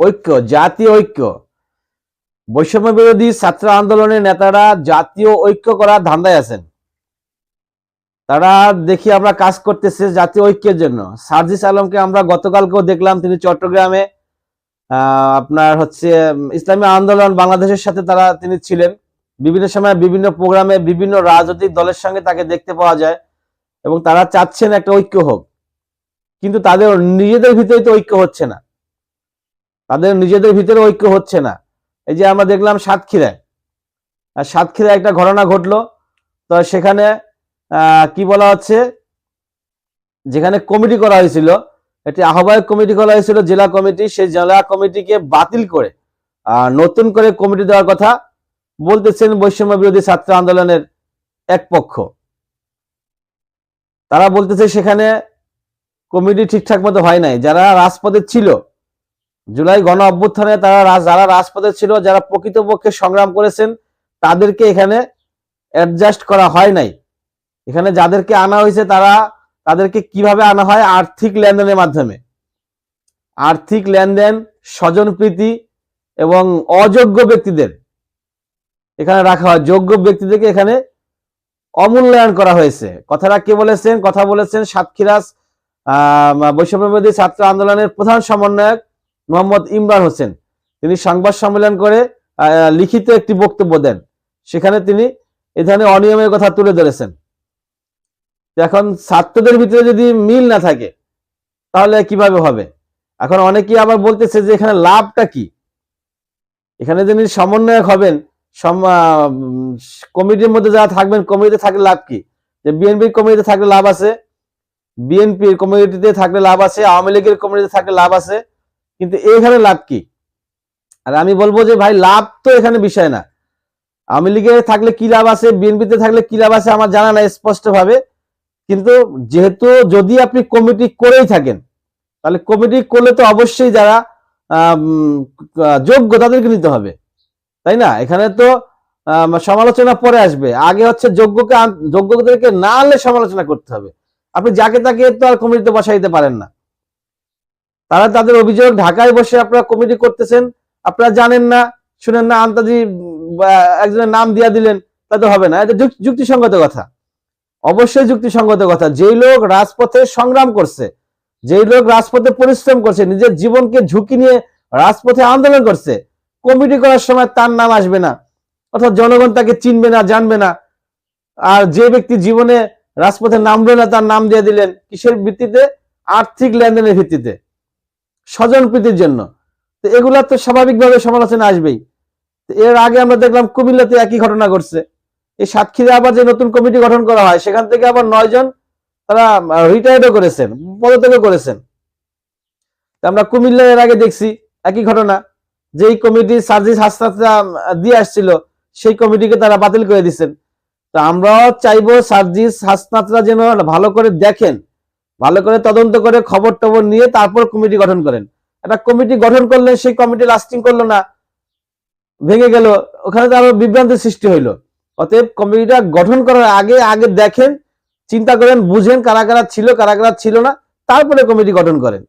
ঐক্য, জাতীয় ঐক্য। বৈষম্য বিরোধী ছাত্র আন্দোলনের নেতারা জাতীয় ঐক্য করার ধান্দায় আছেন। তারা দেখি আমরা কাজ করতেছে জাতীয় ঐক্যের জন্য। সার্জিস আলমকে আমরা গতকালকেও দেখলাম, তিনি চট্টগ্রামে আপনার হচ্ছে ইসলামী আন্দোলন বাংলাদেশের সাথে তারা, তিনি ছিলেন। বিভিন্ন সময় বিভিন্ন প্রোগ্রামে বিভিন্ন রাজনৈতিক দলের সঙ্গে তাকে দেখতে পাওয়া যায় এবং তারা চাচ্ছেন একটা ঐক্য হোক। কিন্তু তাদের, নিজেদের ভিতরে তো ঐক্য হচ্ছে না। তাদের নিজেদের ভিতরে ঐক্য হচ্ছে না। এই যে আমরা দেখলাম সাতক্ষীরায়। সাতক্ষীরায় একটা ঘটনা ঘটলো। তো সেখানে কি বলা হচ্ছে? যেখানে কমিটি করা হয়েছিল একটি আহ্বায়ক কমিটি করা হয়েছিল, জেলা কমিটি। সেই জেলা কমিটিকে বাতিল করে নতুন করে কমিটি দেওয়ার কথা বলতেছেন বৈষম্য বিরোধী ছাত্র আন্দোলনের এক পক্ষ। তারা বলতেছে সেখানে কমিটি ঠিকঠাক মতো হয় নাই। যারা রাজপথে ছিল জুলাই গণ অভ্যুত্থানে তারা যারা রাজপথে ছিল, যারা প্রকৃতপক্ষে সংগ্রাম করেছেন, তাদেরকে এখানে অ্যাডজাস্ট করা হয় নাই। এখানে যাদেরকে আনা হয়েছে, তারা তাদেরকে কীভাবে আনা হয়? আর্থিক লেনদেনের মাধ্যমে। আর্থিক লেনদেন, স্বজনপ্রীতি এবং অযোগ্য ব্যক্তিদের। এখানে রাখা হয়। যোগ্য ব্যক্তিদেরকে এখানে অমূল্যায়ন করা হয়েছে। কথাটা কে বলেছেন? কথা বলেছেন সাতক্ষীরাজ বৈষম্যবাদী ছাত্র আন্দোলনের প্রধান সমন্বয়ক মোহাম্মদ ইমরান হোসেন। তিনি সংবাদ সম্মেলন করে লিখিত একটি বক্তব্য দেন। সেখানে তিনি এ ধরনের অনিয়মের কথা তুলে ধরেছেন। এখন ছাত্রদের ভিতরে যদি মিল না থাকে, তাহলে কীভাবে হবে? এখন অনেকেই আবার বলতেছে যে এখানে লাভটা কি? এখানে যিনি সমন্বয়ক হবেন কমিটির মধ্যে যারা থাকবেন, কমিটিতে থাকলে লাভ কি? যে বিএনপির কমিটিতে থাকলে লাভ আছে বিএনপির কমিটিতে থাকলে লাভ আছে, আওয়ামী লীগের কমিটিতে থাকলে লাভ আছে কিন্তু এখানে লাভ কি? আর আমি বলব যে ভাই, লাভ তো এখানে বিষয় না। আওয়ামী লীগে থাকলে কি লাভ আছে? বিএনপিতে থাকলে কি লাভ আছে আমার জানা নাই স্পষ্ট ভাবে কিন্তু যেহেতু যদি আপনি কমিটি করেই থাকেন, তাহলে কমিটি করলে তো অবশ্যই যারা যোগ্য তাদেরকে নিতে হবে। তাই না? এখানে তো সমালোচনা পরে আসবে। আগে হচ্ছে যোগ্যকে যোগ্যদেরকে না আনলে সমালোচনা করতে হবে। আপনি যাকে তাকে তো আর কমিটিতে বসাইতে পারেন না। তারা তাদের অভিযোগ ঢাকায় বসে আপনারা কমিটি করতেছেন, আপনারা জানেন না, শুনেন না, আন্তাজি একজনের নাম দিয়া দিলেন, তাতে হবে না। এটা যুক- যুক্তিসঙ্গত কথা। অবশ্যই যুক্তিসঙ্গত কথা। যেই লোক রাজপথে সংগ্রাম করছে, যেই লোক রাজপথে পরিশ্রম করছে, নিজের জীবনকে ঝুঁকি নিয়ে রাজপথে আন্দোলন করছে, কমিটি করার সময় তার নাম আসবে না, অর্থাৎ জনগণ তাকে চিনবে না, জানবে না। আর যে ব্যক্তি জীবনে রাজপথে নামবে না, তার নাম দিয়ে দিলেন, কিসের ভিত্তিতে? আর্থিক লেনদেনের ভিত্তিতে। স্বজন প্রীতির জন্য। তো এগুলা তো স্বাভাবিকভাবে সমালোচনা আসবেই। এর আগে আমরা দেখলাম কুমিল্লাতে একই ঘটনা ঘটছে। এই সাতক্ষীরা আবার যে নতুন কমিটি গঠন করা হয়, সেখান থেকে আবার নয় জন তারা রিটায়ার্ডও করেছেন, পদত্যাগও করেছেন। আমরা কুমিল্লা এর আগে দেখছি একই ঘটনা। যেই কমিটি সার্জিস হাসনাতরা দিয়ে আসছিল, সেই কমিটিকে তারা বাতিল করে দিচ্ছেন। তো আমরাও চাইব সার্জিস হাসনাতরা যেন ভালো করে দেখেন ভালো করে তদন্ত করে খবর টবর নিয়ে তারপর কমিটি গঠন করেন। একটা কমিটি গঠন করলেন সেই কমিটি লাস্টিং করল না, ভেঙে গেল, ওখানে তো আরও বিভ্রান্তির সৃষ্টি হইল। অতএব কমিটিটা গঠন করার আগে আগে দেখেন, চিন্তা করেন, বুঝেন কারা কারা ছিল, কারা কারা ছিল না, তারপরে কমিটি গঠন করেন।